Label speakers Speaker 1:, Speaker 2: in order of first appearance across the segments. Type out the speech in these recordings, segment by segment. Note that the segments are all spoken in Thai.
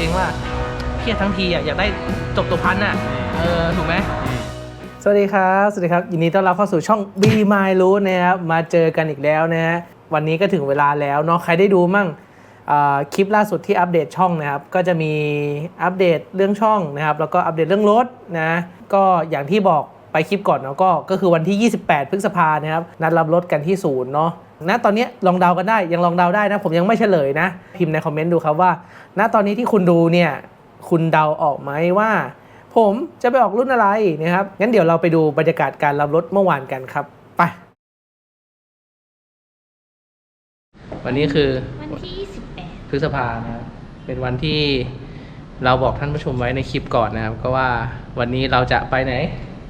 Speaker 1: ตัวเองว่าเครียดทั้งทีอะอยากได้จบตัวพันอะเออถูกไหมสวัสดีครับ สวัสดีครับ ยินดีต้อนรับเข้าสู่ช่อง Be My รู้นะครับ มาเจอกันอีกแล้วนะฮะ วันนี้ก็ถึงเวลาแล้วเนาะ ใครได้ดูมั่งอ่าคลิปล่าสุดที่อัปเดตช่องนะครับ ก็จะมีอัปเดตเรื่องช่องนะครับ แล้วก็อัปเดตเรื่องรถนะ ก็อย่างที่บอกไปคลิปก่อนเนาะก็ ก็คือวันที่ 28 พฤษภานะครับ นัดรับรถกันที่ศูนย์เนาะ ณตอนนี้ลองเดากันได้ยังลองเดาได้นะ ผมยังไม่เฉลยนะ พิมพ์ในคอมเมนต์ดูครับว่า ณตอนนี้ที่คุณดูเนี่ยคุณเดาออกไหมว่า ผมจะไปออกรุ่นอะไรนะครับงั้นเดี๋ยวเราไปดูบรรยากาศการรับรถเมื่อวานกันครับไปวันนี้คือ
Speaker 2: วันที่28
Speaker 1: พฤษภานะครับเป็นวันที่เราบอกท่านผู้ชมไว้ในคลิปก่อนนะครับ ก็ว่าวันนี้เราจะไปไหน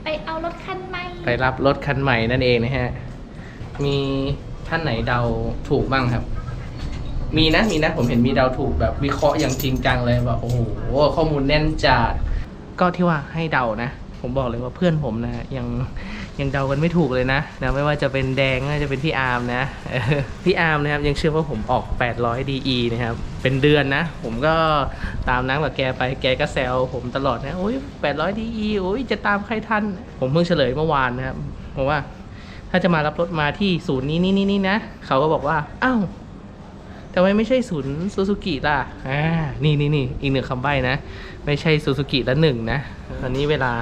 Speaker 2: ไปเอารถคันใหม่
Speaker 1: ไปรับรถคันใหม่นั่นเองนะฮะมี ท่านไหนเดาถูกบ้างครับ มีนะมีนะผมเห็นมีเดาถูกแบบวิเคราะห์อย่างจริงจังเลยแบบโอ้โหข้อมูลแน่นจัดก็ที่ว่าให้เดานะ ผมบอกเลยว่าเพื่อนผมนะ ยังยังเดากันไม่ถูกเลยนะนะไม่ว่าจะเป็นแดงไม่ว่าจะเป็นพี่อาร์มนะพี่อาร์มนะครับยังเชื่อว่าผมออก 800 DE นะครับเป็นเดือนนะ ผมก็ตามน้ำกับแกไปแกก็แซวผมตลอดนะโอ้ย800 DE โอ้ยจะตามใครทันผมเพิ่งเฉลยเมื่อวานนะครับเพราะว่า ถ้าจะมารับรถมาที่ศูนย์นี้นี่นี่นี่นะเขาก็บอกว่าอ้าวทำไมไม่ใช่ศูนย์ซูซูกิล่ะอ่านี่นี่นี่อีกหนึ่งคำใบ้นะ ไม่ใช่ซูซูกิละหนึ่งนะตอนนี้เวลา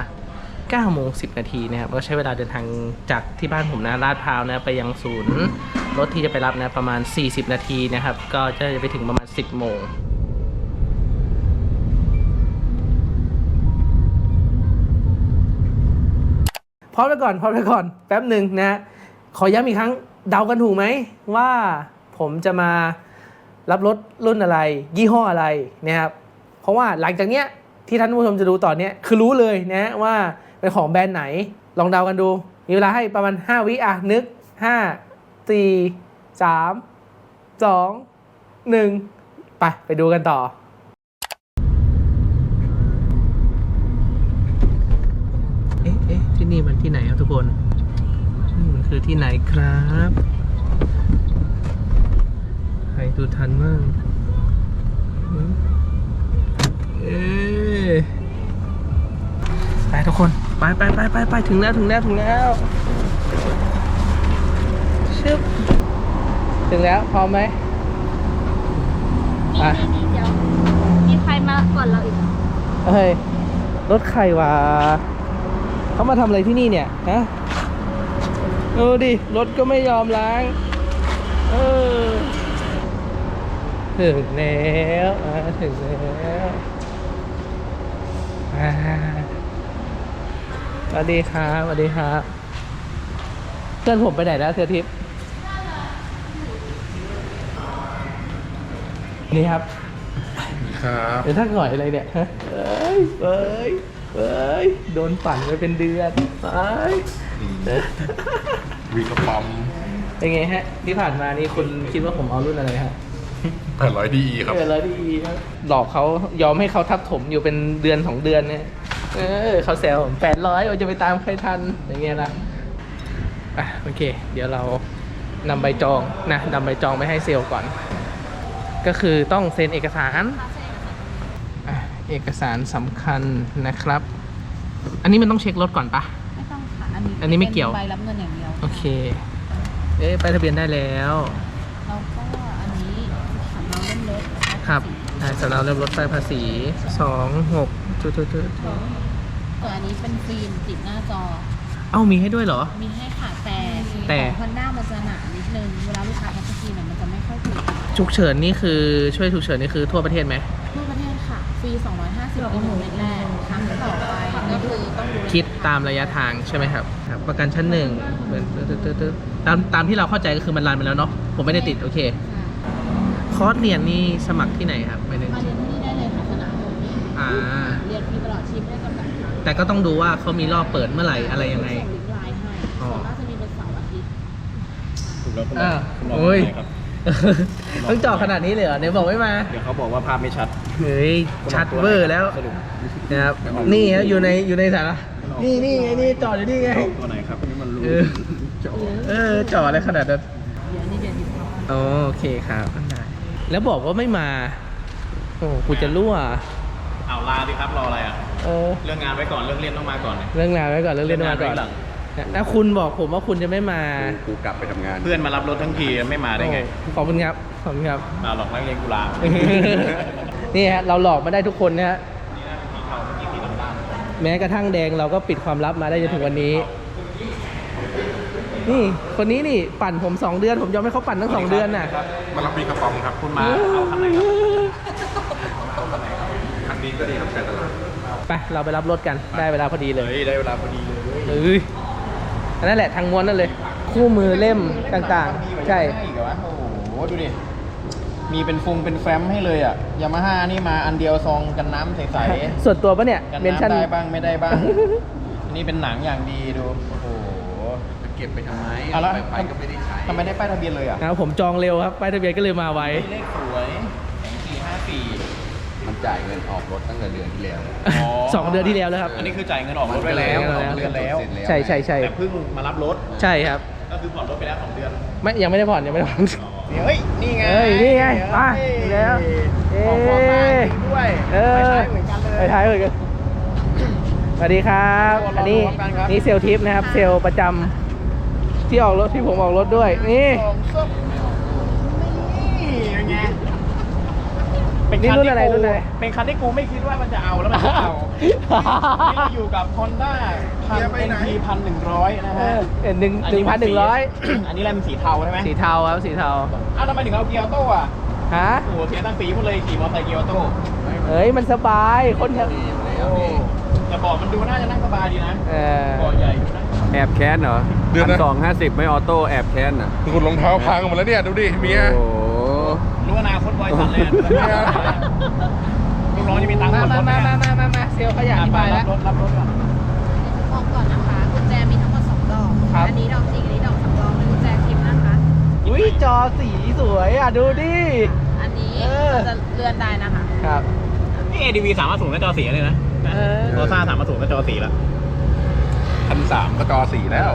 Speaker 1: 9โมง10 นาทีนะครับก็ใช้เวลาเดินทางจากที่บ้านผมนะลาดพร้าวนะไปยังศูนย์รถที่จะไปรับนะประมาณ 40 นาทีนะครับ ก็จะไปถึงประมาณ 10 โมง อไปก่อนพร้อไปก่อนแป๊บหนึ่งนะขอย้ำอีกครั้งเดากันถูกไหมว่าผมจะมารับรถรุ่นอะไร ยี่ห้ออะไรนะครับเพราะว่าหลังจากเนี้ยที่ท่านผู้ชมจะดูต่อเนี้ยคือรู้เลยนะว่าเป็นของแบรนด์ไหน ลองเดากันดู มีเวลาให้ประมาณ 5 วิอะนึก 5 4 3 2 1 ไปไปดูกันต่อ เอ๊ะเอ๊ะที่ นี่มันที่ไหนครับทุกคนที่นี่มันคือที่ไหนครับใครดูทันบ้างหืมเอ๊ะไปทุกคน ไปไปไปไปไปถึงแล้วถึงแล้วถึงแล้วชึบถึงแล้วพร้อมไหม
Speaker 2: นี่
Speaker 1: อะ
Speaker 2: นี่เดี๋ยวมีใครมาก่อนเราอีกเหรอ
Speaker 1: เฮ้ย รถใครวะ เขามาทำอะไรที่นี่เนี่ยฮะดูดิรถก็ไม่ยอมล้าง เออถึงแล้วอ่าถึงแล้วอ่าสวัสดีครับสวัสดีครับเพื่อนผมไปไหนแล้วเธอทิพย์นี่ครับ
Speaker 3: ครับ
Speaker 1: เดี๋ยวถ้าหน่อยอะไรเนี่ยฮะเอ้ยเอ้ย เอ้ย โดนปั่นไปเป็นเดือนเอ้ย
Speaker 3: วีกระป๋อม
Speaker 1: เป็นไงฮะ ที่ผ่านมานี่คุณคิดว่าผมเอารุ่นอะไรฮะ
Speaker 3: แปดร้อยดีครับ
Speaker 1: เออแล้วดีครับหลอกเขายอมให้เขาทับถมอยู่เป็นเดือนสองเดือนเนี่ยเออเขาแซวผมแปดร้อยจะไปตามใครทันอย่างเงี้ยละอะโอเค เดี๋ยวเรานำใบจองนะนำใบจองไปให้เซลล์ก่อน ก็คือต้องเซ็นเอกสารอะ เอกสารสำคัญนะครับ อันนี้มันต้องเช็ครถก่อนปะ
Speaker 2: ไม่ต้องค่ะ อันนี้
Speaker 1: อันนี้ไม่เกี่ยว
Speaker 2: ป็นใบรับเงินอย่างเดียว
Speaker 1: โอเค เอ๊ะไปทะเบียนได้แล้ว
Speaker 2: แล้วก็อันนี้สำเนาเล่มรถแล้วก็
Speaker 1: ครับอ่าสำเนาเริ่มรถไฟภาษีสองหกจุดจุดจุด
Speaker 2: ส่วนอันนี้เป็นฟิล์มติดหน้าจอ
Speaker 1: เอ้ามีให้ด้วยเหรอ
Speaker 2: มีให้ค่ะแต่
Speaker 1: แต่
Speaker 2: ของฮอนด้ามันจะหนานิดนึง เวลาลูกค้าทัชสกรีนอะมันจะไม่ค่อยถึง
Speaker 1: ฉุกเฉินนี่คือช่วยฉุกเฉินนี่คือทั่วประเทศไหม
Speaker 2: 250กิโลเมตรแรกครั้งต่อไปก็คือต้องดูแล
Speaker 1: คิดตามระยะทางใช่ไหมครับครับ ประกันชั้นหนึ่งเหมือนตึ๊ดตึ๊ดตึ๊ดตึ๊ดตามตามที่เราเข้าใจก็คือมันรันไปแล้วเนาะผมไม่ได้ติดโอเค คอร์สเรียนนี่สมัครที่ไหนครับไม่ได้
Speaker 2: มาเรียนที่นี่ได้เลยค่ะสนามผม
Speaker 1: อ่า
Speaker 2: เรียนฟรีตลอดชีพไม่ได้จำกัดครั้ง
Speaker 1: แต่ก็ต้องดูว่าเขามีรอบเปิดเมื่อไหร่อะไรยังไง
Speaker 2: ส่งลิงก์ไลน์ให้
Speaker 1: อ๋อ
Speaker 2: ส่วนมากจะมีเป็นเสาร์อาทิตย์
Speaker 3: ถูกแล้วคุณ
Speaker 1: อ่า
Speaker 3: คุณลง
Speaker 1: โอ้ย
Speaker 3: ไหนครับ
Speaker 1: ต้องเจาะขนาดนี้เลยเหรอเนี่ยบอกไม่มา
Speaker 3: เดี๋ยวเขาบอกว่าภาพไม่ชัด
Speaker 1: เฮ้ยชัดเวอร์แล้ว
Speaker 3: สรุป
Speaker 1: นะครับนี่ครับอยู่ในอยู่ในสาระนี่นี่ไงนี่จอดอยู่นี่ไง
Speaker 3: ตัวไหนครับนี่มันรู้
Speaker 1: เออเออจอดอะไรขนาดนั้น
Speaker 2: เดี๋ยวนี่เดือนที่สอง
Speaker 1: อ๋อโอเคครับได้แล้วบอกว่าไม่มาโอ้โหกูจะรั่ว
Speaker 3: เอาลาดิครับรออะไรอะ
Speaker 1: เออ
Speaker 3: เรื่องงานไว้ก่อนเรื่องเรียนต้องมาก่อน
Speaker 1: เรื่องงานไว้ก่อนเรื่องเล่นมาก่อน
Speaker 3: เรื่องงานไว้หลัง
Speaker 1: แล้วคุณบอกผมว่าคุณจะไม่มา
Speaker 3: กูกลับไปทำงานเพื่อนมารับรถทั้งทีไม่มาได้ไง
Speaker 1: โอ้ขอบคุณครับ ขอบคุณครับ
Speaker 3: มาหลอกนักเรียนกุลา
Speaker 1: นี่ฮะเราหลอกมาได้ทุกคนนะฮะแม้กระทั่งแดงเราก็ปิดความลับมาได้จนถึงวันนี้ นี่ คนนี้นี่ปั่นผมสองเดือน ผมยอมให้เขาปั่นทั้งสองเดือนน่ะ
Speaker 3: มารับปีกระป๋องครับคุณมาเอาคันไหนครับคันนี้ก็ดีครับการตลาด
Speaker 1: ไปเราไปรับรถกันได้เวลาพอดีเลย
Speaker 3: เฮ้ยได้เวลาพอดีเลย
Speaker 1: เอ้ย อันนั้นแหละทางม้วนนั่นเลย คู่มือเล่มต่างๆ ใช่
Speaker 3: อีกเหรอวะโอ้โหดูดิ มีเป็นฟงเป็นแฟ้มให้เลยอะ ยามาฮ่านี่มาอันเดียวซองกันน้ำใส
Speaker 1: ส่วนตัวปะเนี่ย
Speaker 3: ๆ กัน
Speaker 1: เมนชั่น
Speaker 3: น้ำได้บ้างไม่ได้บ้าง อันนี้เป็นหนังอย่างดีดู โอ้โห
Speaker 4: เก็บไปทำไม
Speaker 3: เอาละ
Speaker 4: ไปไปก็ไม่ได้ใช้
Speaker 3: ทำไมได้ป้ายทะเบียนเลยอะ
Speaker 1: นะครับผมจองเร็วครับป้ายทะเบียนก็เลยมาไว
Speaker 3: เลขสวย
Speaker 4: จ่ายเงินออกรถตั้งแต่เดือนที่แล้ว
Speaker 3: อ๋อ
Speaker 1: สองเดือนที่แล้วแล้วครับ
Speaker 3: อันนี้คือจ่ายเงินออกรถไปแล้ว
Speaker 1: มัน
Speaker 3: สอง
Speaker 1: ก็
Speaker 3: เดือนแล้ว
Speaker 4: เสร็จแล้ว
Speaker 1: ใช่ใช่ใช่
Speaker 3: แต่เพิ่งมารับรถ
Speaker 1: ใช่ครับ
Speaker 3: ก็คือผ่อนรถไปแล้วสองเดือน
Speaker 1: ไม่ยังไม่ได้ผ่อนยังไม่ได้ผ่อน
Speaker 3: เฮ้ยนี่ไง
Speaker 1: เฮ้ยนี่ไงมา
Speaker 3: เฮ้ย
Speaker 1: แล้ว
Speaker 3: ขอบคุณมาก
Speaker 1: เอ้ย
Speaker 3: จริงด้วย
Speaker 1: เออ
Speaker 3: ไปใช้เหมือนกันเลย
Speaker 1: ไปท้ายเหมือนกันสวัสดีครับ
Speaker 3: รอรอ
Speaker 1: อันนี้
Speaker 3: พร้อมกันครับ
Speaker 1: นี่เซลล์ทิปนะครับ เซลล์ประจำที่ออกรถที่ผมออกรถด้วย นี่
Speaker 3: ของส้มนี่เป็นไง
Speaker 1: นี่รุ่นอะไร
Speaker 3: ที่กู
Speaker 1: รุ่นอะไร
Speaker 3: เป็นคันที่กูไม่คิดว่ามันจะเอาแล้วมันจะเอานี่เราอยู่กับ Honda พัน NP พันหนึ่งร้อยนะ
Speaker 1: เอ
Speaker 3: ฮะ
Speaker 1: อเอ็นหนึ่งหนึ่งพันหนึ่งร้อย
Speaker 3: อันนี้แรมสีเทาใช่ไหม
Speaker 1: สีเทาครับสีเทา
Speaker 3: อ้าวทำไมถึงเอาเกียร์ออโต้อะ
Speaker 1: ฮะ
Speaker 3: โอ้โหเสียตั้งปีหมดเลยขี่มอเตอร์ไซค์เกียร์ออโต้
Speaker 1: เอ้ยมันสบายคนจะ
Speaker 3: โอ้แต่เบอกมันดูน่าจะนั่งสบายดีนะ
Speaker 1: เออ
Speaker 3: เบาะใหญ่ดูนะ
Speaker 4: แอบแค้นเหรอ
Speaker 3: เดือน
Speaker 4: พั
Speaker 3: นะ
Speaker 4: นสองห้าสิบไม่ออโต้แอบแค้นอะ
Speaker 3: คุณรองเท้าพังหมดแล้วเนี่ย ดูดิเมีย
Speaker 4: โอ้โห
Speaker 3: รู้ อนาคตบอยสันเลยอะลูกน้องจะมีตังค์
Speaker 1: มา
Speaker 3: ผ่อนร
Speaker 1: มา
Speaker 3: ถไห
Speaker 1: มามามามาเซลล์เขาอยากอธิบายแล้ว
Speaker 3: รถรับรถก่อน
Speaker 2: บอกก่อนนะคะกุญแจมีทั้งหมดสองดอก
Speaker 1: ครับ
Speaker 2: อันี้ดอกจริงอันนี้ดอกสำรองเป็นกุญแจพิมพ์นะคะ
Speaker 1: อุ้ยจอสีสวยอะดูดิ
Speaker 2: อันนี้
Speaker 1: เออ
Speaker 2: เราจะเลื่อนได้นะคะ
Speaker 1: ครับ
Speaker 3: นี่ ADV สามารถสูงกับจอสีเลยนะ
Speaker 1: เออ
Speaker 3: โตซ่าสามารถสูงกับจอสีแล้วพันสามก็จอสีแล้ว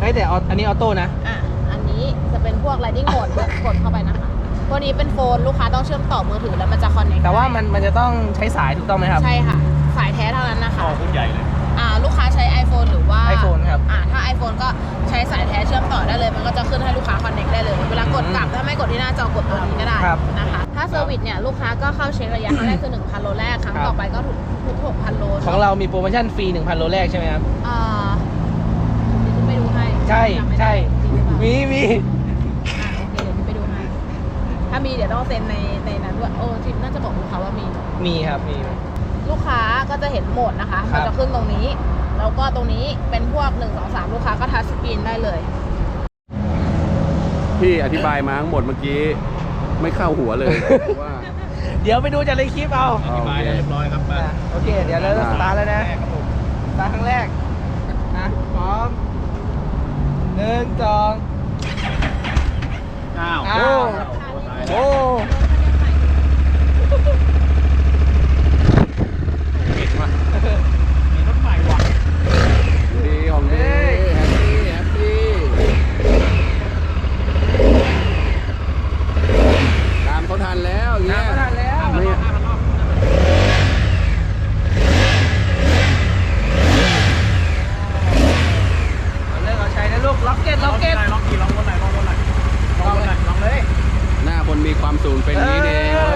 Speaker 1: เฮ้ยแต่อออันนี้ออโต้นะ
Speaker 2: อะ อันนี้จะเป็นพวก Lightning Mode กดเข้าไปนะคะ พวกนี้เป็นโฟนลูกค้าต้องเชื่อมต่อมือถือแล้วมันจะ connect
Speaker 1: แต่ว่ามันมันจะต้องใช้สายถูกต้องไหมครับ
Speaker 2: ใช่ค่ะ สายแท้เท่านั้นนะคะ
Speaker 3: จอพุ่ใหญ่เลย
Speaker 2: อ่าลูกค้าใช้ iPhone หรือว่า
Speaker 1: iPhone ครับ
Speaker 2: อ่าถ้า iPhone ก็ใช้สายแท้เชื่อมต่อได้เลย มันก็จะขึ้นให้ลูกค้า connect ได้เลย เวลากดกลับถ้าไม่กดที่หน้าจอกดตัวนี้ก็ได้
Speaker 1: ครับ
Speaker 2: นะคะถ้าเซอร์วิสเนี่ยลูกค้าก็เข้าเช็คระยะครั้งแรกคือ1,000โลแรกครั้ง
Speaker 1: ครับ
Speaker 2: ต่อไปก็ถูกทุก6,000โล
Speaker 1: ของเรามีโปรโมชั่นฟรี1,000โลแรกใช่ไหมครับ
Speaker 2: อ่าเดี๋ยวจะไปดูให้
Speaker 1: ใช่
Speaker 2: จำไม่ได้
Speaker 1: ใช่
Speaker 2: จริงหรือเปล่า
Speaker 1: มีมี
Speaker 2: อ่าโอเคเดี๋ยวจะไปดูให้ ถ้า มีเดี๋ยวต้องเซ็นในในนั้นด้วยโอ้ทิปน่าจะบอกลูกค้าว่ามี
Speaker 1: มีครับมี
Speaker 2: ลูกค้าก็จะเห็นโหมดนะคะ
Speaker 1: ครั
Speaker 2: มัน
Speaker 1: บ
Speaker 2: จะขึ้นตรงนี้ แล้วก็ตรงนี้เป็นพวก 1 2 3 ลูกค้าก็ทัชสกรีนได้เลย
Speaker 4: ที่อธิบายมาทั้งหมดเมื่อกี้ ไม่เข้าหัวเลย ว่า
Speaker 1: เดี๋ยวไปดูจากในคลิปเอา
Speaker 3: อธิบายได้เรียบร้อยครับมา
Speaker 1: อะโอเค เดี๋ยวเราจะสตาร์ทแล้วนะ
Speaker 3: แรกครับผม
Speaker 1: สตาร์ทครั้งแรกอะพร้อมหนึ่งสอง
Speaker 3: อ้าว
Speaker 1: อ้าว โอ้
Speaker 3: เก่งว่ะมีรถใหม่ว่ะ
Speaker 4: ดีของดีแฮปปี้แฮปปี้ตามเขาทันแล้วอย่างเงี้ย
Speaker 1: น้ำก็ทันแล้ว
Speaker 4: ไม่
Speaker 1: เลิกเอาใช้นะลูก ล็อกเก็ต
Speaker 3: ล
Speaker 1: ล็
Speaker 3: อ
Speaker 1: อง ก
Speaker 3: เก็
Speaker 1: เก็
Speaker 3: ต
Speaker 1: ต
Speaker 3: ลองกี่ลองรถหน่อยลองรถหน่อยลองรถหน่อยลองเลย
Speaker 4: หน้าคนมีความสูงเป็นอย่างนี้เองเว้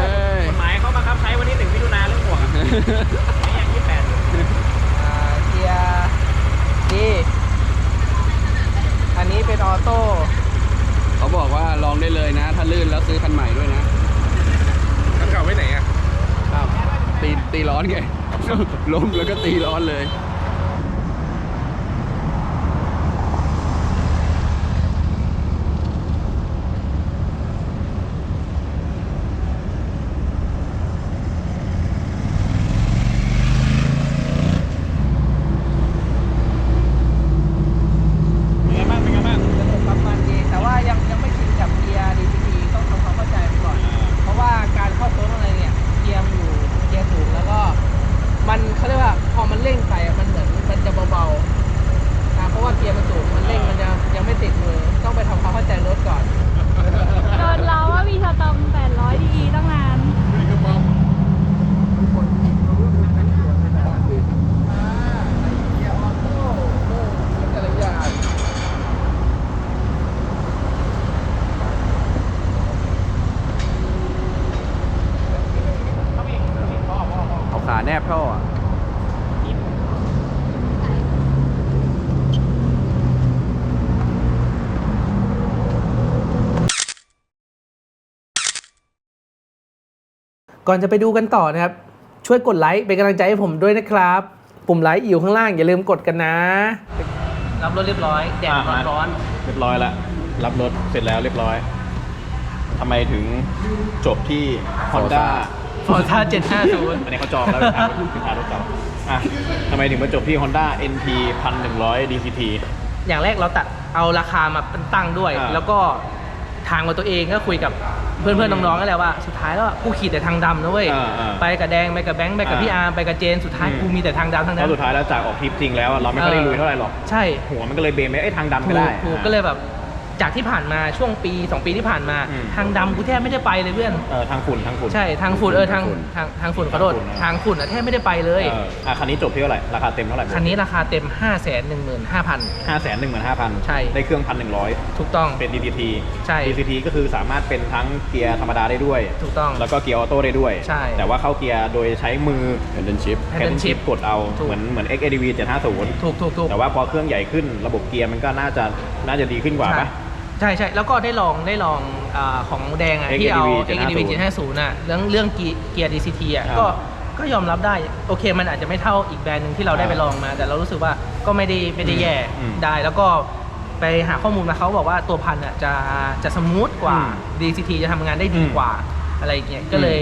Speaker 4: ย
Speaker 3: กฎหมายเขาบังคับใช้วันที่หนึ่งมิถุนาเรื่องหมวกอะนี่ยังยี่สิบแปดอยู่
Speaker 1: อ่าเกียร์ดีอันนี้เป็นออโต้
Speaker 4: เขาบอกว่าลองได้เลยนะ ถ้าลื่นแล้วซื้อคันใหม่ด้วยนะ
Speaker 3: คันเก่าไว้ไหนอะ
Speaker 4: ครับ ตีร้อนไง ล้มแล้วก็ตีร้อนเลย
Speaker 3: เป็นไงบ้างเป็นไงบ้าง
Speaker 1: สนุกครับมันดีแต่ว่ายังยังไม่ชินกับเกียร์ดีทีต้องทำความเข้าใจก่อน เพราะว่าการเข้าโค้งอะไรเนี่ย เกียร์มันอยู่เกียร์สูงแล้วก็ มันเขาเรียกว่าพอมันเร่งไปอะมัน
Speaker 4: บท่ออะ
Speaker 1: ก่อนจะไปดูกันต่อนะครับ ช่วยกดไลค์เป็นกำลังใจให้ผมด้วยนะครับ ปุ่มไลค์อยู่ข้างล่าง อย่าลืมกดกันนะ รับรถเรียบร้อย แดด
Speaker 3: อะ
Speaker 1: ร้อน
Speaker 3: เรียบร้อยแล้วรับรถเสร็จแล้วเรียบร้อยทำไมถึงจบที่ Honda
Speaker 1: ฟอร์ซ่า750
Speaker 3: อันนี้เขาจองแล้วเป็นทางเป็นทางรถเก่าอะทำไมถึงมาจบที่ Honda NP 1100 DCT
Speaker 1: อย่างแรกเราตัดเอาราคามาเป็นตั้งด้วย
Speaker 3: อ่า
Speaker 1: แล้วก็ทางของตัวเองก็คุยกับ เพื่อนๆน้องๆก็แล้วว่าสุดท้ายแล้วกูขี่แต่ทางดำนะเว้ย
Speaker 3: อ่าอ่า
Speaker 1: ไปกับแดงไปกับแบงค์ไปกับ
Speaker 3: อ่า
Speaker 1: พี่อาร์มไปกับเจนสุดท้าย
Speaker 3: อืม
Speaker 1: กูมีแต่ทางดำทาง
Speaker 3: เพ
Speaker 1: นั้น
Speaker 3: ราะสุดท้ายแล้วจากออกทริปจริงแล้วเราไม่ค่อยได้ลุยเท่าไหร่หรอก
Speaker 1: ใช่
Speaker 3: หัวมันก็เลยเบนไปไอ้ยทางดำ
Speaker 1: ถู
Speaker 3: ก็
Speaker 1: ก
Speaker 3: ได้
Speaker 1: ถูก
Speaker 3: อะ
Speaker 1: ก็เลยแบบ จากที่ผ่านมาช่วงปี 2 ปีที่ผ่านมา
Speaker 3: อืม
Speaker 1: ทางดำกูแทบไม่ได้ไปเลยเพื่อน
Speaker 3: เออทางฝุ่นทางฝุ่น
Speaker 1: ใช่ทางฝุ่นเออทาง
Speaker 3: ฝุ่น
Speaker 1: ทางทางฝุ่นขอโทษ
Speaker 3: ทางฝุ่นนะ
Speaker 1: ทางฝุ่นอะแทบไม่ได้ไปเลย
Speaker 3: เอออะคันนี้จบที่เท่าไหร่ ราคาเต็มเท่าไหร่
Speaker 1: คันนี้ราคาเต็ม 5 1 5 0 0 0
Speaker 3: ห้าแสนหนึ่งหมื่นห้าพัน
Speaker 1: ใช่
Speaker 3: ได้เครื่องพันหนึ่งร้อย
Speaker 1: ถูกต้อง
Speaker 3: เป็น DCT
Speaker 1: ใช่
Speaker 3: DCT ก็คือสามารถเป็นทั้งเกียร์ธรรมดาได้ด้วย
Speaker 1: ถูกต้อง
Speaker 3: แล้วก็เกียร์ออโต้ได้ด้วย
Speaker 1: ใช่
Speaker 3: แต่ว่าเข้าเกียร์โดยใช้มือ
Speaker 4: แอนเดนชิป
Speaker 1: แฮนเดิลชิพ
Speaker 3: กดเอา
Speaker 1: ถูก
Speaker 3: เหมือนเหมือน XADV 750
Speaker 1: ถูกถูกถูก
Speaker 3: แต่ว่าพอเครื่องใหญ่ขึ้นระบบเกียร์มันก็น่าจะน่าจะดีขึ้นกว่าปะ
Speaker 1: ใช่ใช่แล้วก็ได้ลองได้ลองอาของแดงอะ
Speaker 3: XADV
Speaker 1: ที่เอา
Speaker 3: 750
Speaker 1: XADV 750น่ะเรื่องเรื่องเกียร์ DCT อะ
Speaker 3: ครับ
Speaker 1: ก็ก็ยอมรับได้โอเคมันอาจจะไม่เท่าอีกแบรนด์หนึ่งที่เราได้
Speaker 3: ครับ
Speaker 1: ไปลองมา แต่เรารู้สึกว่าก็ไม่ได้ไม่ได้แย่
Speaker 3: อืม
Speaker 1: ได้ แล้วก็ไปหาข้อมูลมาเขาบอกว่าตัวพันธุ์อะจะจะสมูทกว่า
Speaker 3: อืม
Speaker 1: DCT จะทำงานได้ดี
Speaker 3: อืม
Speaker 1: กว่าอะไรอย่างเงี้ยก็เลย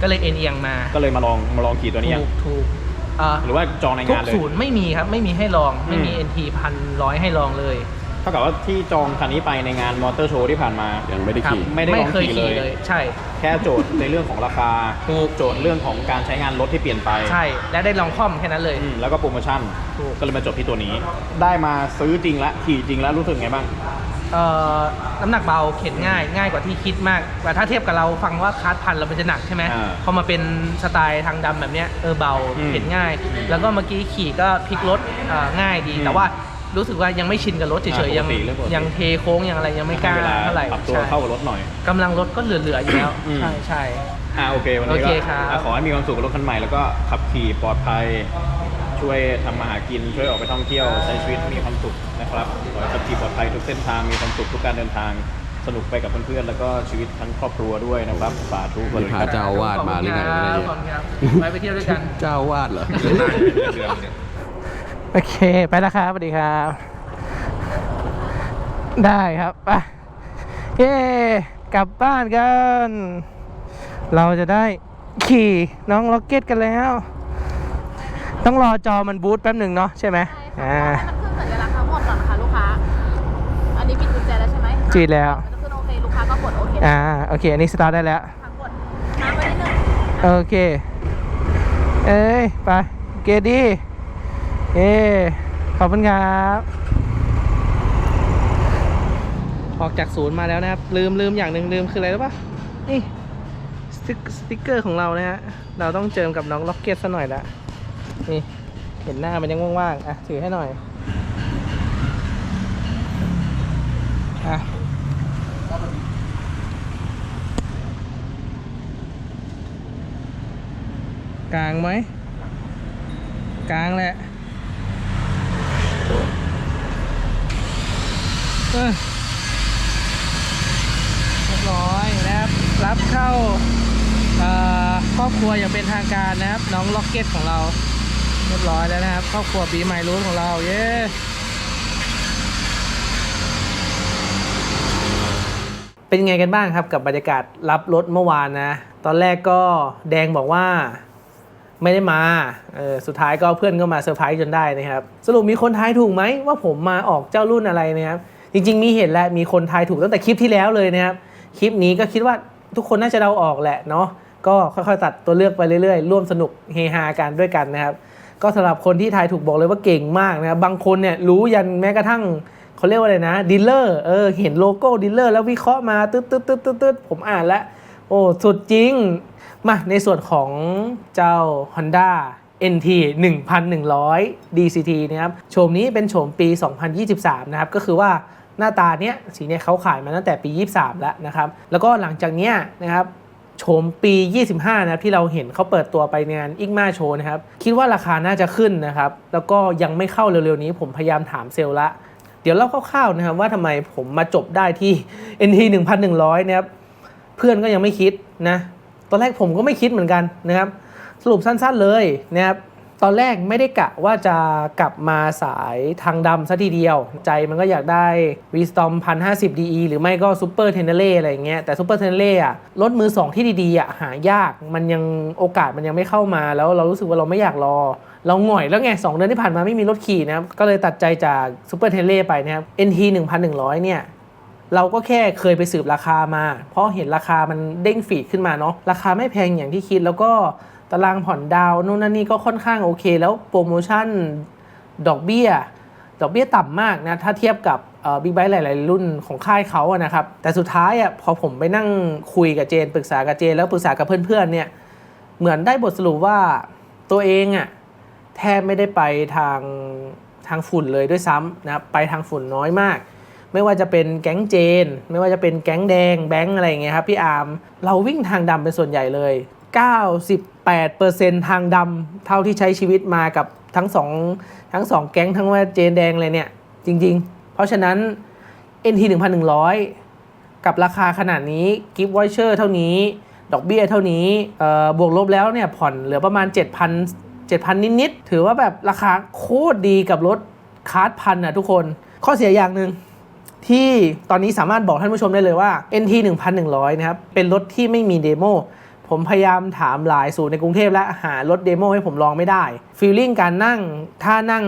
Speaker 1: ก็เลยเอ็นเอียงมา
Speaker 3: ก็เลยมาลองมาลองขี่ตัวนี้ยั
Speaker 1: ถู
Speaker 3: ง
Speaker 1: กถูกอ่า
Speaker 3: หรือว่าจองใน
Speaker 1: ทุ
Speaker 3: งากนเลย
Speaker 1: ศูนย์ไม่มีครับ ไม่มีให้ลองไม่มี
Speaker 3: อืม
Speaker 1: NT พันร้อยให้ลองเลย
Speaker 3: เท่ากับว่าที่จองคันนี้ไปในงานมอเตอร์โชว์ที่ผ่านมา
Speaker 4: ยังไม่ได้
Speaker 1: ครับ
Speaker 4: ขี่
Speaker 3: ไม่ได้ลอง
Speaker 1: เคย
Speaker 3: ขี่
Speaker 1: ขี่
Speaker 3: เลย
Speaker 1: เลย ใช่
Speaker 3: แค่โจทย์ในเรื่องของราคา
Speaker 1: ถูก
Speaker 3: โจทย์เรื่องของการใช้งานรถที่เปลี่ยนไป
Speaker 1: ใช่ และได้ลองคล่อมแค่นั้นเลย
Speaker 3: อืมแล้วก็โปรโมชั่น
Speaker 1: ถูก
Speaker 3: ก็เลยมาจบที่ตัวนี้ ได้มาซื้อจริงแล้วขี่จริงแล้วรู้สึกไงบ้าง
Speaker 1: เอ่อน้ำหนักเบาเข็นง่าย ง่ายกว่าที่คิดมากแต่ถ้าเทียบกับเราฟังว่าคาร์ดพันเรามันจะหนักใช่ไหม
Speaker 3: อ่า
Speaker 1: พอมาเป็นสไตล์ทางดำแบบเนี้ยเออเบา
Speaker 3: อืม
Speaker 1: เข็นง่าย แล้วก็เมื่อกี้ขี่ก็พลิกรถอ่าง่ายดี
Speaker 3: อืม
Speaker 1: แต่ว่า รู้สึกว่ายังไม่ชินกับรถเฉย
Speaker 3: อ่า
Speaker 1: ๆยัง
Speaker 3: ปกติเรื่องปกติ
Speaker 1: ยังเทโค้งยังอะไรยังไม่กล้า
Speaker 3: ให้เวลา
Speaker 1: เท่าไหร่
Speaker 3: ปรับตัว
Speaker 1: ใช่
Speaker 3: เข้ากับรถหน่อย
Speaker 1: กำลังรถก็เหลือๆอยู่แล้ว
Speaker 3: อืม
Speaker 1: ใช่ใช่
Speaker 3: อ่าโอเค วันนี้
Speaker 1: โอ
Speaker 3: ก็
Speaker 1: เคครับ
Speaker 3: อะขอให้มีความสุขกับรถคันใหม่แล้วก็ขับขี่ปลอดภัย ช่วยทำมาหากิน ช่วยออกไปท่องเที่ยวใช้ชีวิตมีความสุขนะครับขอให้ขับขี่ปลอดภัยทุกเส้นทางมีความสุขทุกการเดินทางสนุกไปกับเพื่อนๆแล้วก็ชีวิตทั้งครอบครัวด้วยนะครับสาธุ
Speaker 4: มีพาเจ้าอาวาดมาหรือไง
Speaker 1: ข
Speaker 4: ไม่
Speaker 1: อบ
Speaker 4: ได้
Speaker 1: คุณครับไปไปเที่ยวด้วยกัน
Speaker 4: เจ้าอาวาดเหรอ
Speaker 1: โอเค ไปแล้วครับสวัสดีครับ ได้ครับไปเย้กลับบ้านกัน เราจะได้ขี่น้องล็อกเก็ตกันแล้ว ต้องรอจอมันบูตแป๊บหนึ่งเนาะใช่ไหม
Speaker 2: ใช่
Speaker 1: อ่า
Speaker 2: ค่ะให้มันขึ้นสัญลักษณ์ทั้งหมดก่อนนะคะลูกค้า อันนี้ปิดกุญแจแล้วใช่ไหม
Speaker 1: จีดแล้ว
Speaker 2: มันจะขึ้นโอเคลูกค้าก็กดโอเค
Speaker 1: อ่าโอเค อันนี้สตาร์ทได้แล้ว
Speaker 2: ทั้งกดค้างไว้นิดนึง
Speaker 1: โอเค เอ้ย ไป เกดดี้ เอขอบคุณครับ ออกจากศูนย์มาแล้วนะครับ ลืมลืมอย่างหนึ่งลืมคืออะไรรู้ปะนี่สติกสติ๊กเกอร์ของเรานะฮะ เราต้องเจิมกับน้องล็อกเก็ตซะหน่อยละ นี่ เห็นหน้ามันยังว่างๆ อะ ถือให้หน่อย อะกลางไหมกลางแหละ เรียบร้อยนะครับ รับเข้าครอบครัวอย่างเป็นทางการนะครับ น้องล็อกเก็ตของเรา เรียบร้อยแล้วนะครับ ครอบครัวปีใหม่รู้ของเรา เย้เป็นไงกันบ้างครับกับบรรยากาศรับรถเมื่อวานนะ ตอนแรกก็แดงบอกว่าไม่ได้มาเออสุดท้ายก็เพื่อนก็มาเซอร์ไพรส์จนได้นะครับ สรุปมีคนทายถูกไหมว่าผมมาออกเจ้ารุ่นอะไรนะครับ จริง ๆ มีเห็นแล้วมีคนทายถูกตั้งแต่คลิปที่แล้วเลยนะครับคลิปนี้ก็คิดว่าทุกคนน่าจะเดาออกแหละเนาะก็ค่อยๆตัดตัวเลือกไปเรื่อยๆ ร่วมสนุกเฮฮากันด้วยกันนะครับ ก็สำหรับคนที่ทายถูกบอกเลยว่าเก่งมากนะครับบางคนเนี่ยรู้ยันแม้กระทั่งเขาเรียกว่าอะไรนะดีลเลอร์เออเห็นโลโก้ดีลเลอร์แล้ววิเคราะห์มาตึ๊ดตึ๊ดตึ๊ดตึ๊ดตึ๊ดผมอ่านแล้ว โอ้สุดจริงมาในส่วนของเจ้า Honda NT 1100 DCT นะครับโฉมนี้เป็นโฉมปี 2023 นะครับ ก็คือว่า หน้าตาเนี้ยสีเนี้ยเขาขายมาตั้งแต่ปี 23 แล้วนะครับ แล้วก็หลังจากเนี้ยนะครับโฉมปี 25 นะครับที่เราเห็นเขาเปิดตัวไปงานอิกมาโชว์นะครับ คิดว่าราคาน่าจะขึ้นนะครับ แล้วก็ยังไม่เข้าเร็วๆนี้ ผมพยายามถามเซลล์ละ เดี๋ยวเล่าคร่าวๆนะครับว่าทำไมผมมาจบได้ที่ NT 1,100 นะครับ เพื่อนก็ยังไม่คิดนะ ตอนแรกผมก็ไม่คิดเหมือนกันนะครับ สรุปสั้นๆเลยนะครับ ตอนแรกไม่ได้กะว่าจะกลับมาสายทางดำซะทีเดียว ใจมันก็อยากได้ Wisdom 1050 DE หรือไม่ก็ Super t e n e r e อะไรอย่างเงี้ยแต่ Super t e n e r e อะรถมือ2ที่ดีๆอะหายากมันยังโอกาสมันยังไม่เข้ามาแล้วเรารู้สึกว่าเราไม่อยากรอ เราหงอยแล้วไง2เดือนที่ผ่านมาไม่มีรถขี่นะครับก็เลยตัดใจจาก Super t e n e r e ไปนะครับ NT 1100 เนี่ยเราก็แค่เคยไปสืบราคามา เพราะเห็นราคามันเด้งฟีดขึ้นมาเนาะราคาไม่แพงอย่างที่คิดแล้วก็ ตารางผ่อนดาวน์นู่นนั่นนี่ก็ค่อนข้างโอเค แล้วโปรโมชั่นดอกเบี้ย ดอกเบี้ยต่ำมากนะถ้าเทียบกับบิ๊กไบค์หลาย ๆ รุ่นของค่ายเขาอะนะครับ แต่สุดท้ายอะพอผมไปนั่งคุยกับเจน ปรึกษากับเจน แล้วปรึกษากับเพื่อน ๆ เนี่ย เหมือนได้บทสรุปว่าตัวเองอะแทบไม่ได้ไปทางทางฝุ่นเลยด้วยซ้ำนะไปทางฝุ่นน้อยมาก ไม่ว่าจะเป็นแก๊งเจน ไม่ว่าจะเป็นแก๊งแดงแบงค์อะไรอย่างเงี้ยครับพี่อาร์มเราวิ่งทางดำเป็นส่วนใหญ่เลย 8%ทางดำเท่าที่ใช้ชีวิตมากับทั้งสองทั้งสองแก๊งทั้งว่าเจนแดงเลยเนี่ย จริง ๆ เพราะฉะนั้น NT 1100 กับราคาขนาดนี้กิฟต์วอเชอร์เท่านี้ ดอกเบี้ยเท่านี้บวกลบแล้วเนี่ยผ่อนเหลือประมาณ 7,000 7,000 นิดๆ ถือว่าแบบราคาโคตรดีกับรถคาร์ดพันอะทุกคน ข้อเสียอย่างหนึ่งที่ตอนนี้สามารถบอกท่านผู้ชมได้เลยว่า NT 1100 นะครับ เป็นรถที่ไม่มีเดโม ผมพยายามถามหลายศูนย์ในกรุงเทพและหารถเดโมให้ผมลองไม่ได้ฟีลลิ่งการนั่งถ้านั่ง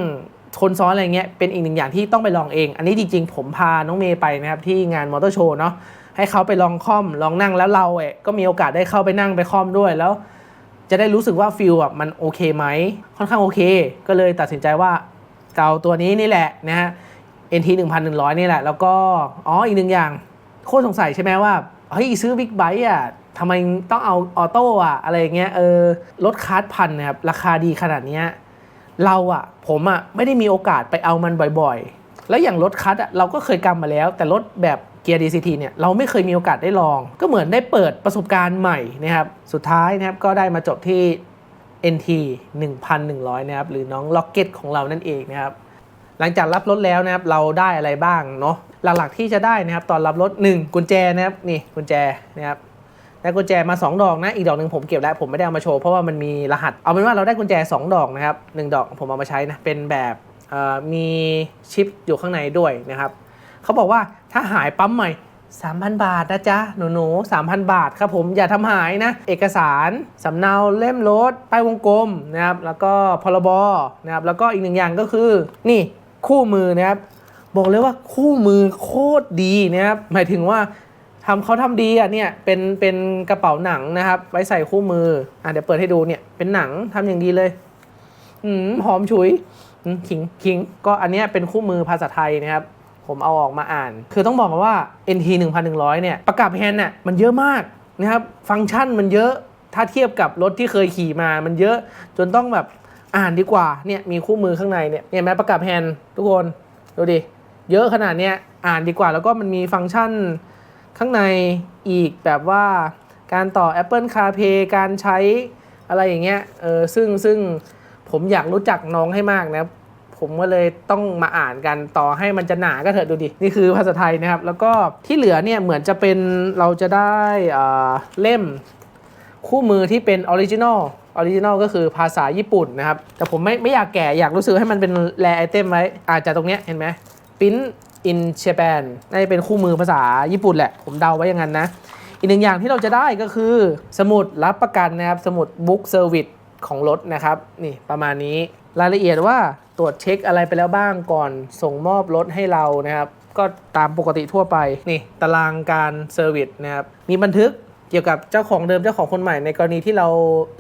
Speaker 1: คนซ้อนอะไรเงี้ยเป็นอีกหนึ่งอย่างที่ต้องไปลองเอง อันนี้จริงๆ ผมพาน้องเมย์ไปนะครับที่งานมอเตอร์โชว์เนาะให้เขาไปลองค่อมลองนั่งแล้วเราเอะก็มีโอกาสได้เข้าไปนั่งไปค่อมด้วยแล้ว จะได้รู้สึกว่าฟิลอะมันโอเคไหมค่อนข้างโอเค ก็เลยตัดสินใจว่าเกาตัวนี้นี่แหละนะฮะ NT 1100 นี่แหละ แล้วก็อ๋ออีกหนึ่งอย่าง โคตรสงสัยใช่ไหมว่าเฮ้ยซื้อบิ๊กไบค์อะ ทำไมต้องเอาออโต้อะอะไรเงี้ยเออรถคาร์ดพันนะครับราคาดีขนาดเนี้ยเราอะผมอะไม่ได้มีโอกาสไปเอามันบ่อยๆ แล้วอย่างรถคัสอะเราก็เคยกำมาแล้ว แต่รถแบบเกียร์ DCT เนี่ยเราไม่เคยมีโอกาสได้ลอง ก็เหมือนได้เปิดประสบการณ์ใหม่นะครับสุดท้ายนะครับก็ได้มาจบที่ NT 1100 นะครับ หรือน้องล็อกเก็ตของเรานั่นเองนะครับ หลังจากรับรถแล้วนะครับ เราได้อะไรบ้างเนาะหลักๆที่จะได้นะครับ ตอนรับรถ 1 กุญแจนะครับ นี่กุญแจนะครับ ได้กุญแจมา 2 ดอกนะ อีกดอกหนึ่งผมเก็บแล้วผมไม่ได้เอามาโชว์เพราะว่ามันมีรหัส เอาเป็นว่าเราได้กุญแจ 2 ดอกนะครับหนึ่งดอกผมเอามาใช้นะ เป็นแบบมีชิปอยู่ข้างในด้วยนะครับเขาบอกว่าถ้าหายปั๊มใหม่ 3,000 บาทนะจ๊ะ หนูหนู3,000 บาทครับผมอย่าทำหายนะ เอกสารสำเนาเล่มรถป้ายวงกลมนะครับแล้วก็พรบนะครับแล้วก็อีกหนึ่งอย่างก็คือ นี่คู่มือนะครับบอกเลยว่าคู่มือโคตรดีนะครับหมายถึงว่า ทำเขาทำดีอะเนี่ยเป็นเป็นกระเป๋าหนังนะครับ ไว้ใส่คู่มืออะเดี๋ยวเปิดให้ดูเนี่ยเป็นหนังทำอย่างดีเลยอืมหอมฉุยขิงขิงก็อันเนี้ยเป็นคู่มือภาษาไทยนะครับผมเอาออกมาอ่าน คือต้องบอกกันว่า NT 1100 เนี่ย ประกับแฮนด์น่ะมันเยอะมากนะครับ ฟังก์ชันมันเยอะ ถ้าเทียบกับรถที่เคยขี่มา มันเยอะ จนต้องแบบอ่านดีกว่า เนี่ย มีคู่มือข้างในเนี่ย เนี่ยแม้ประกับแฮนด์ทุกคน ดูดิ เยอะขนาดเนี้ย อ่านดีกว่า แล้วก็มันมีฟังก์ชัน ข้างในอีกแบบว่าการต่อ Apple CarPlay การใช้อะไรอย่างเงี้ยเออซึ่งซึ่งผมอยากรู้จักน้องให้มากนะผมก็เลยต้องมาอ่านกันต่อให้มันจะหนาก็เถอะดูดิ นี่คือภาษาไทยนะครับ แล้วก็ที่เหลือเนี่ยเหมือนจะเป็นเราจะได้เล่มคู่มือที่เป็นออริจินอลออริจินอลก็คือภาษาญี่ปุ่นนะครับ แต่ผมไม่ไม่อยากแก่อยากรู้สึกให้มันเป็นแรไอเทมไว้อาจจะตรงเนี้ยเห็นไหมปิ้น in Japan น่าจะเป็นคู่มือภาษาญี่ปุ่นแหละ ผมเดาไว้อย่างนั้นนะ อีกหนึ่งอย่างที่เราจะได้ก็คือ สมุดรับประกันนะครับ สมุดบุ๊กเซอร์วิสของรถนะครับ นี่ประมาณนี้ รายละเอียดว่าตรวจเช็คอะไรไปแล้วบ้างก่อนส่งมอบรถให้เรานะครับ ก็ตามปกติทั่วไป นี่ ตารางการเซอร์วิสนะครับ มีบันทึกเกี่ยวกับเจ้าของเดิมเจ้าของคนใหม่ในกรณีที่เรา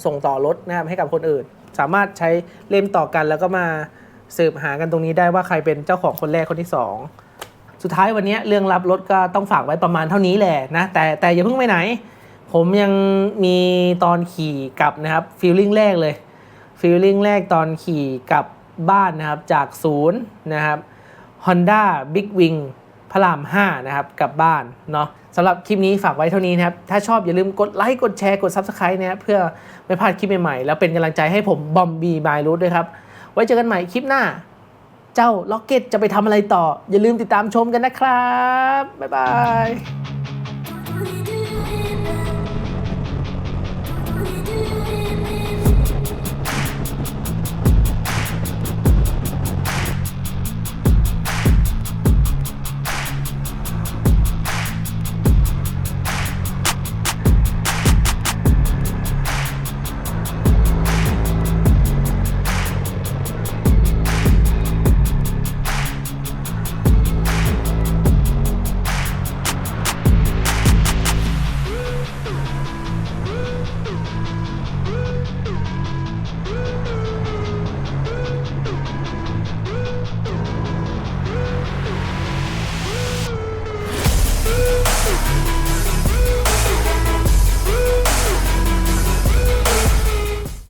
Speaker 1: ส่งต่อรถนะครับให้กับคนอื่น สามารถใช้เล่มต่อกันแล้วก็มาสืบหากันตรงนี้ได้ว่าใครเป็นเจ้าของคนแรกคนที่สอง สุดท้ายวันนี้เรื่องรับรถก็ต้องฝากไว้ประมาณเท่านี้แหละนะ แต่แต่อย่าเพิ่งไปไหน ผมยังมีตอนขี่กลับนะครับฟีลลิ่งแรกเลยฟีลลิ่งแรกตอนขี่กลับบ้านนะครับจากศูนย์นะครับ Honda Big Wing พระราม 5 นะครับกลับบ้านเนาะสำหรับคลิปนี้ฝากไว้เท่านี้นะครับ ถ้าชอบอย่าลืมกดไลค์ กดแชร์ กด Subscribe นะครับเพื่อไม่พลาดคลิปใหม่ๆ แล้วเป็นกำลังใจให้ผมบอมบีบายรูทด้วยครับ ไว้เจอกันใหม่คลิปหน้า เจ้าล็อกเก็ตจะไปทำอะไรต่อ อย่าลืมติดตามชมกันนะครับ บ๊ายบาย